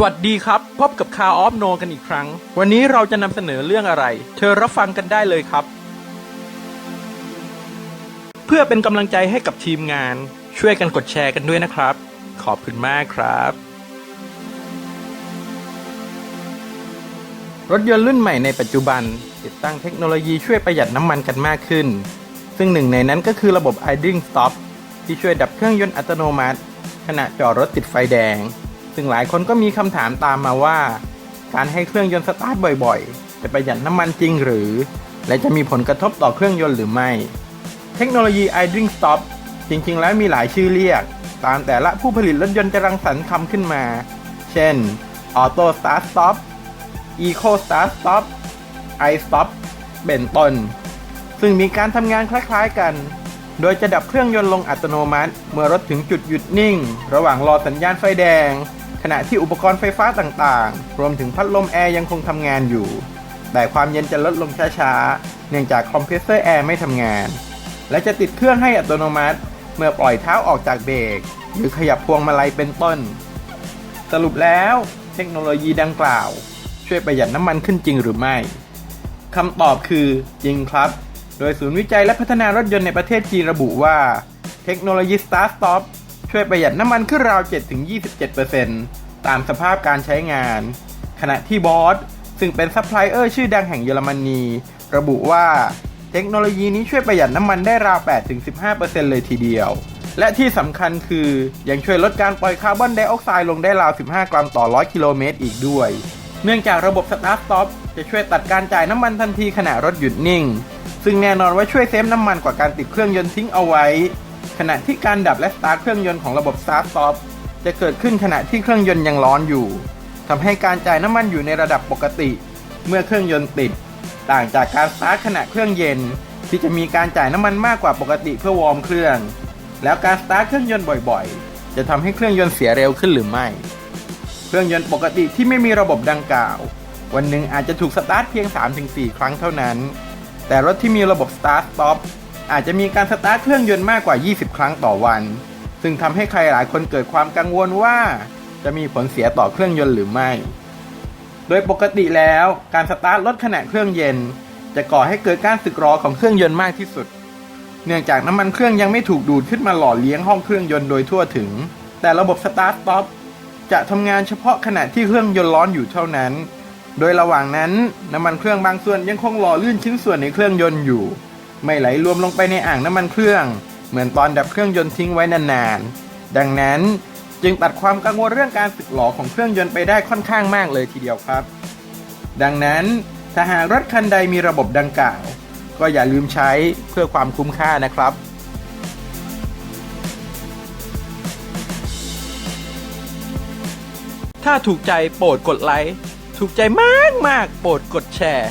สวัสดีครับ พบกับคาออฟโนกันอีกครั้ง วันนี้เราจะนำเสนอเรื่องอะไร เธอรับฟังกันได้เลยครับ เพื่อเป็นกำลังใจให้กับทีมงาน ช่วยกันกดแชร์กันด้วยนะครับ ขอบคุณมากครับ รถยนต์รุ่นใหม่ในปัจจุบัน ติดตั้งเทคโนโลยีช่วยประหยัดน้ำมันกันมากขึ้น ซึ่งหนึ่งในนั้นก็คือระบบ idling stop ที่ช่วยดับเครื่องยนต์อัตโนมัติ ขณะจอดรถติดไฟแดง ซึ่งหลายคนก็มีคำถามตามมาว่า การให้เครื่องยนต์สตาร์ทบ่อยๆ จะประหยัดน้ำมันจริงหรือ และจะมีผลกระทบต่อเครื่องยนต์หรือไม่ เทคโนโลยี idling stop จริงๆ แล้วมีหลายชื่อเรียก ตามแต่ละผู้ผลิตรถยนต์จะรังสรรค์คำขึ้นมา เช่น auto start stop eco start stop i stop เป็นต้น ซึ่งมีการทำงานคล้ายๆกันโดยจะดับเครื่องยนต์ลงอัตโนมัติ เมื่อรถถึงจุดหยุดนิ่ง ระหว่างรอสัญญาณไฟแดง ขณะที่อุปกรณ์ไฟฟ้าต่างๆ รวมถึงพัดลมแอร์ยังคงทำงานอยู่ แต่ความเย็นจะลดลงช้าๆ เนื่องจากคอมเพรสเซอร์แอร์ไม่ทำงาน และจะติดเครื่องให้อัตโนมัติ เมื่อปล่อยเท้าออกจากเบรก หรือขยับพวงมาลัยเป็นต้น สรุปแล้วเทคโนโลยีดังกล่าว ช่วยประหยัดน้ำมันขึ้นจริงหรือไม่คำตอบคือจริงครับ โดยศูนย์วิจัยและพัฒนารถยนต์ในประเทศจีนระบุว่า เทคโนโลยี Start Stop ช่วยประหยัดน้ำมันขึ้นราว 7-27%ตามสภาพการใช้งาน ขณะที่บอสซึ่งเป็นซัพพลายเออร์ชื่อดังแห่งเยอรมนี ระบุว่าเทคโนโลยีนี้ช่วยประหยัดน้ำมันได้ราว 8-15%เลยทีเดียว และที่สำคัญคือยังช่วยลดการปล่อยคาร์บอนไดออกไซด์ลงได้ราว 15 กรัมต่อ 100 กิโลเมตรอีกด้วย เนื่องจากระบบ Start Stop จะช่วยตัดการจ่ายน้ำมันทันทีขณะรถหยุดนิ่ง ซึ่งแน่นอนว่าช่วยเซฟน้ำมันกว่าการติดเครื่องยนต์ทิ้งเอาไว้ ขณะที่การดับและสตาร์ทเครื่องยนต์ของระบบ Start Stop จะเกิดขึ้นขณะที่เครื่องยนต์ยังร้อนอยู่ทำให้การจ่ายน้ำมันอยู่ในระดับปกติ เมื่อเครื่องยนต์ติด ต่างจากการสตาร์ทขณะเครื่องเย็น ที่จะมีการจ่ายน้ำมันมากกว่าปกติเพื่อวอร์มเครื่อง แล้วการสตาร์ทเครื่องยนต์บ่อยๆ จะทำให้เครื่องยนต์เสียเร็วขึ้นหรือไม่ เครื่องยนต์ปกติที่ไม่มีระบบดังกล่าว วันหนึ่งอาจจะถูกสตาร์ทเพียง 3-4 ครั้งเท่านั้น แต่รถที่มีระบบ Start Stop อ อาจจะมีการสตาร์ทเครื่องยนต์มากกว่า 20 ครั้งต่อวัน ซึ่งทำให้ใครหลายคนเกิดความกังวลว่า จะมีผลเสียต่อเครื่องยนต์หรือไม่ โดยปกติแล้วการสตาร์ทรถขณะเครื่องเย็น จะก่อให้เกิดการสึกหรอของเครื่องยนต์มากที่สุด เนื่องจากน้ำมันเครื่องยังไม่ถูกดูดขึ้นมาหล่อเลี้ยงห้องเครื่องยนต์โดยทั่วถึง แต่ระบบ Start Stop จะทำงานเฉพาะขณะที่เครื่องยนต์ร้อนอยู่เท่านั้น โดยระหว่างนั้นน้ำมันเครื่องบางส่วนยังคงหล่อลื่นชิ้นส่วนในเครื่องยนต์อยู่ ไม่ไหลรวมลงไปในอ่างน้ำมันเครื่อง เหมือนตอนดับเครื่องยนต์ทิ้งไว้นานๆ ดังนั้นจึงตัดความกังวลเรื่องการสึกหลอของเครื่องยนต์ไปได้ค่อนข้างมากเลยทีเดียวครับ ดังนั้นถ้าหากรถคันใดมีระบบดังกล่าว ก็อย่าลืมใช้เพื่อความคุ้มค่านะครับถ้าถูกใจโปรดกดไลค์ ถูกใจมากมากๆโปรดกดแชร์